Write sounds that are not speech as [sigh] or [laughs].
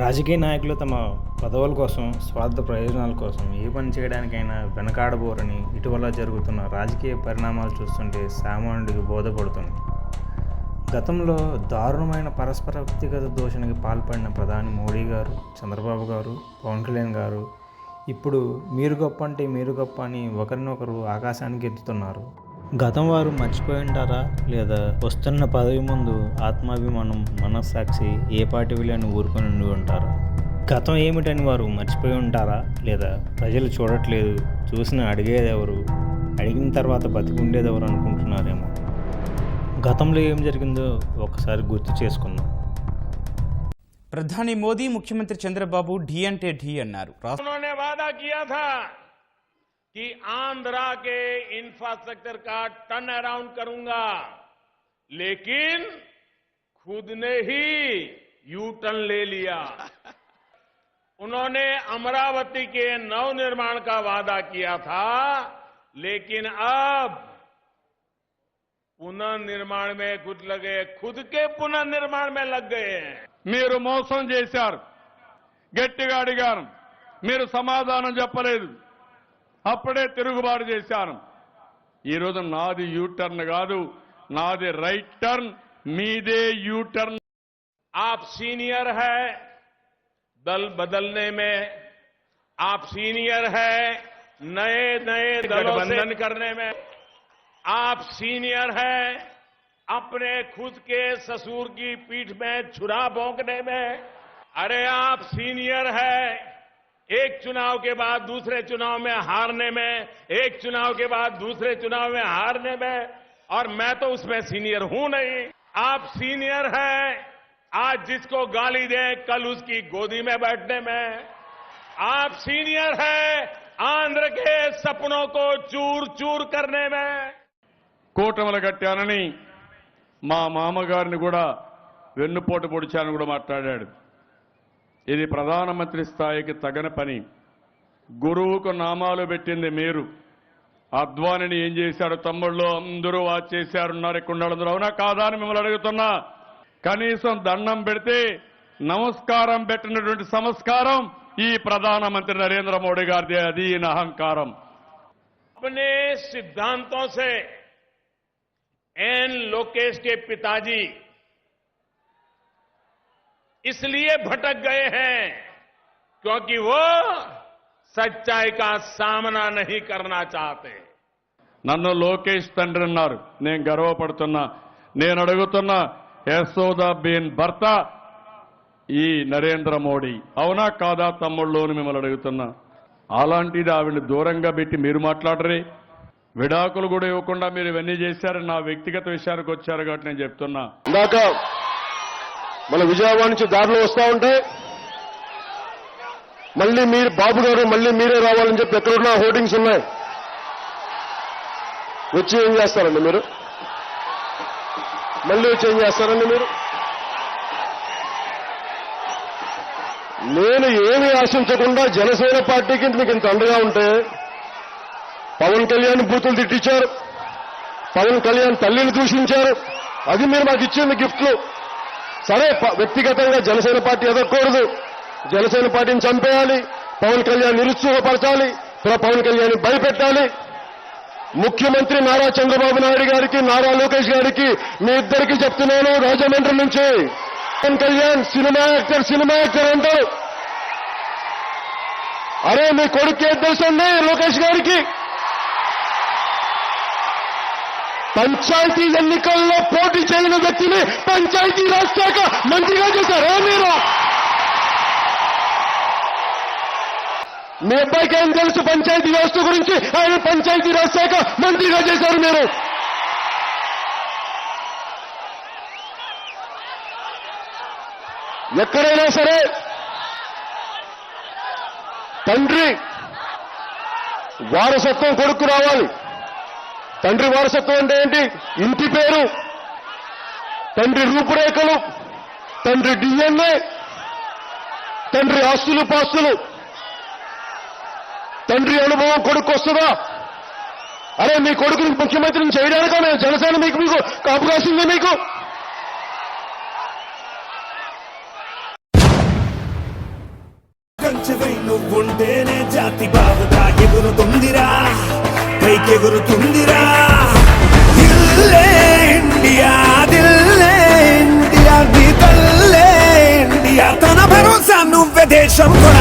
రాజకీయ నాయకులు తమ పదవుల కోసం స్వార్థ ప్రయోజనాల కోసం ఏ పని చేయడానికైనా వెనకాడబోరని ఇటీవల జరుగుతున్న రాజకీయ పరిణామాలు చూస్తుంటే సామాన్యుడికి బోధపడుతుంది. గతంలో దారుణమైన పరస్పర వ్యక్తిగత దూషణకి పాల్పడిన ప్రధాని మోడీ గారు చంద్రబాబు గారు పవన్ కళ్యాణ్ గారు ఇప్పుడు మీరు గొప్ప అంటే మీరు గొప్ప అని ఒకరినొకరు ఆకాశానికి ఎత్తుతున్నారు. గతం వారు మర్చిపోయి ఉంటారా లేదా వస్తున్న పదవి ముందు ఆత్మాభిమానం మనస్సాక్షి ఏ పార్టీ విలువని ఊరుకొని ఉండి ఉంటారా? గతం ఏమిటని వారు మర్చిపోయి ఉంటారా? లేదా ప్రజలు చూడట్లేదు చూసిన అడిగేది ఎవరు అడిగిన తర్వాత బతికుండేది ఎవరు అనుకుంటున్నారేమో? గతంలో ఏం జరిగిందో ఒకసారి గుర్తు చేసుకుందాం. ప్రధాని మోదీ ముఖ్యమంత్రి చంద్రబాబు ఢీ అంటే ఢీ అన్నారు. कि आंध्रा के इंफ्रास्ट्रक्चर का टर्न अराउंड करूंगा लेकिन खुद ने ही यू टर्न ले लिया [laughs] उन्होंने अमरावती के नवनिर्माण का वादा किया था लेकिन अब पुनर्निर्माण में खुद लगे खुद के पुनर्निर्माण में लग गए हैं మీరు మోసం చేశారు గట్టిగా అడిగాను మీరు సమాధానం చెప్పలేదు అప్పుడే తిరుగుబాటు చేశాను ఈరోజు నాది యూ టర్న్ కాదు నాది రైట్ టర్న్ మీదే యూ టర్న్ आप सीनियर है दल बदलने में आप सीनियर है नए नए गठबंधन करने में आप सीनियर है अपने खुद के ससुर की पीठ में छुरा भोंकने में अरे आप सीनियर है एक चुनाव के बाद दूसरे चुनाव में हारने में एक चुनाव के बाद दूसरे चुनाव में हारने में और मैं तो उसमें सीनियर हूं नहीं आप सीनियर है आज जिसको गाली दें कल उसकी गोदी में बैठने में आप सीनियर है आंध्र के सपनों को चूर चूर करने में కూటములు కట్టానని మా మామగారిని కూడా వెన్నుపోటు పొడిచానని కూడా మాట్లాడాడు ఇది ప్రధానమంత్రి స్థాయికి తగని పని గురువుకు నామాలు పెట్టింది మీరు అద్వానిని ఏం చేశారు తమ్ముళ్ళు అందరూ వాచ్ చేశారు ఉన్నారు ఇక్కడ వాళ్ళందరూ అవునా కాదా అని మిమ్మల్ని అడుగుతున్నా కనీసం దండం పెడితే నమస్కారం పెట్టినటువంటి సంస్కారం ఈ ప్రధానమంత్రి నరేంద్ర మోడీ గారిది అది ఈయన అహంకారం अपने सिद्धांतों से एन लोकेश के पिताजी इसलिए भटक गए हैं क्योंकि वो सच्चाई का सामना नहीं करना चाहते నన్ను లోకేష్ తండ్రి అన్నారు నేను గర్వపడుతున్నా నేను అడుగుతున్నా యశోదా బేన్ భర్త ఈ నరేంద్ర మోడీ అవునా కాదా తమ్ముళ్ళు అని మిమ్మల్ని అడుగుతున్నా అలాంటిది ఆవిడని దూరంగా పెట్టి మీరు మాట్లాడరే విడాకులు కూడా ఇవ్వకుండా మీరు ఇవన్నీ చేశారు నా వ్యక్తిగత విషయానికి వచ్చారు కాబట్టి నేను చెప్తున్నా ఇందాక మన విజయవాడ నుంచి దారిలో వస్తూ ఉంటే మళ్ళీ మీరు బాబు గారు మళ్ళీ మీరే రావాలని చెప్పి ఎక్కడున్నా హోర్డింగ్స్ ఉన్నాయి? వచ్చి ఏం చేస్తారండి మీరు? మళ్ళీ వచ్చి ఏం చేస్తారండి మీరు? నేను ఏమి ఆశించకుండా జనసేన పార్టీకి మీకు ఇంత అండగా ఉంటే పవన్ కళ్యాణ్ బూతులు తిట్టించారు. పవన్ కళ్యాణ్ తల్లిని దూషించారు. అది మీరు మాకు ఇచ్చింది గిఫ్ట్లు. సరే ప- వ్యక్తిగతంగా జనసేన పార్టీ ఎదగకూడదు. జనసేన పార్టీని చంపేయాలి. పవన్ కళ్యాణ్ నిరుత్సాహపరచాలి. పవన్ కళ్యాణ్ భయపెట్టాలి. ముఖ్యమంత్రి నారా చంద్రబాబు నాయుడు గారికి నారా లోకేష్ గారికి మీ ఇద్దరికి చెప్తున్నాను రాజమండ్రి నుంచి. Pawan Kalyan cinema actor cinema actor అంటారు అరే మీ కొడుకు ఏం తెలుసండి లోకేష్ గారికి? పంచాయతీ ఎన్నికల్లో పోటీ చేయని వ్యక్తిని పంచాయతీ రాజ్ శాఖ మంత్రిగా చేశారు. మీరు? మీ అబ్బాయికి ఏం తెలుసు పంచాయతీ వ్యవస్థ గురించి? ఆయన పంచాయతీ రాజ్ శాఖ మంత్రిగా చేశారు మీరు. ఎక్కడైనా సరే తండ్రి వారసత్వం కొడుకు రావాలి. తండ్రి వారసత్వం అంటే ఏంటి? ఇంటి పేరు తండ్రి రూపురేఖలు తండ్రి డిఎన్ఏ తండ్రి ఆస్తులు పాస్తులు. తండ్రి అనుభవం కొడుకు వస్తుందా? అరే మీ కొడుకుని ముఖ్యమంత్రిని చేయడానికా నేను జనసేన మీకు మీకు అవకాశం మీకు? కంచెవై నువ్వుంటేనే జాతి బావుగా ఎగురుతుందిరా పైకెగురుతుందిరా. some